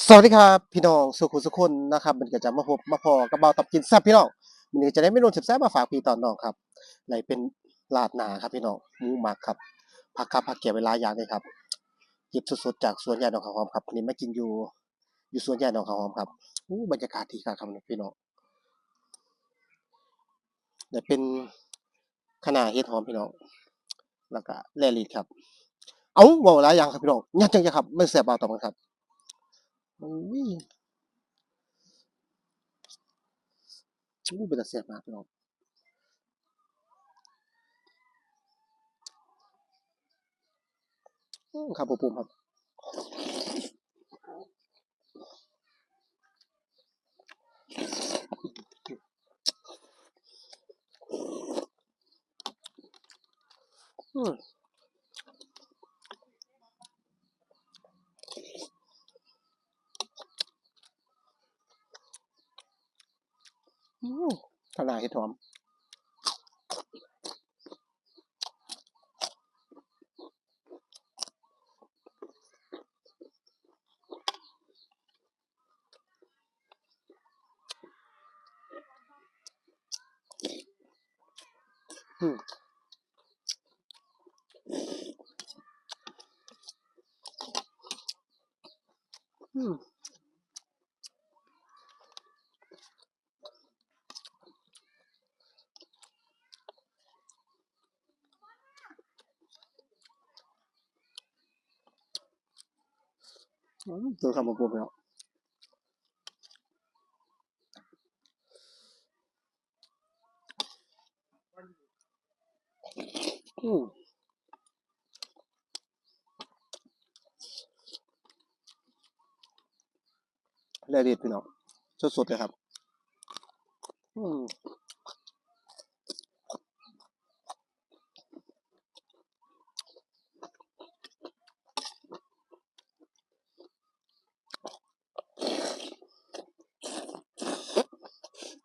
สวัสดีครับพี่น้องสุขุสุขคนนะครับมันก็จะมาพบมาพอกับเบาตับกินแซ่บพี่น้องมันนี้จะได้เมนูแซ่บมาฝากพี่ตอนน้องครับไหนเป็นลาดหนาครับพี่น้องมูหมักครับผักครับผักเก็บเวลาอย่างเลยครับเก็บสดๆจากสวนยายดอกขาวหอมครับวันนี้มากินอยู่อยู่สวนยายดอกขาวหอมครับอู้บรรยากาศดีครับครับพี่น้องเดี๋ยวเป็นขนาเฮ็ดหอมพี่น้องแล้วก็แลลิดครับ เอาบอกหลาอย่างครับพี่น้องยังจังจะครับไม่แซ่บเบาต่อกันครับ อุ้ยอู้เป็นตาแซ่บมากพี่น้องครับผมครับอืม อืมขนาดเห็ดหอมอืมอืม ตัวคำผมผมแล้วอืมแลลิดพี่น้องสดๆเลยครับ อืม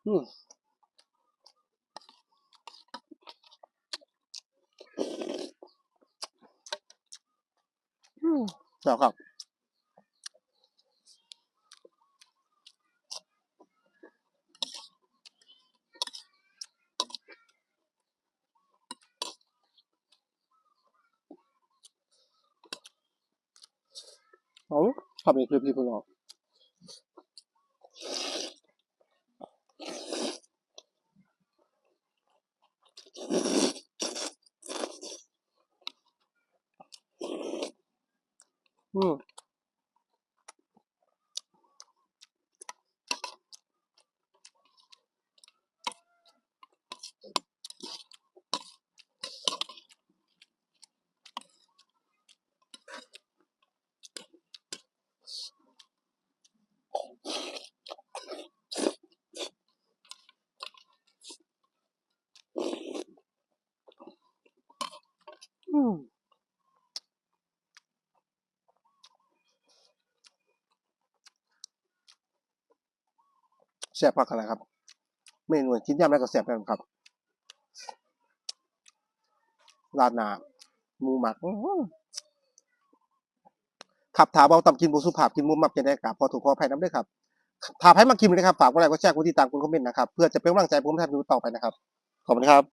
อืมอืมแล้วครับเอาทำเป็นคลิปที่เพิ่งออก อืม แซ่บมากขนาดครับ เมนูชิ้นย่ำแล้วก็แซ่บกันครับราดหน้าหมูหมักขับถาเบาต่ำกินบุสุภาพกินมูหมักจะได้กับพอถูกพอภัยน้ำด้วยครับถ้าให้มากินเลยครับฝากกดไลค์กดแชร์กดติดตามกดคอมเมนต์นะครับ เพื่อจะเป็นกำลังใจผมทำดูต่อไปนะครับ ขอบคุณครับ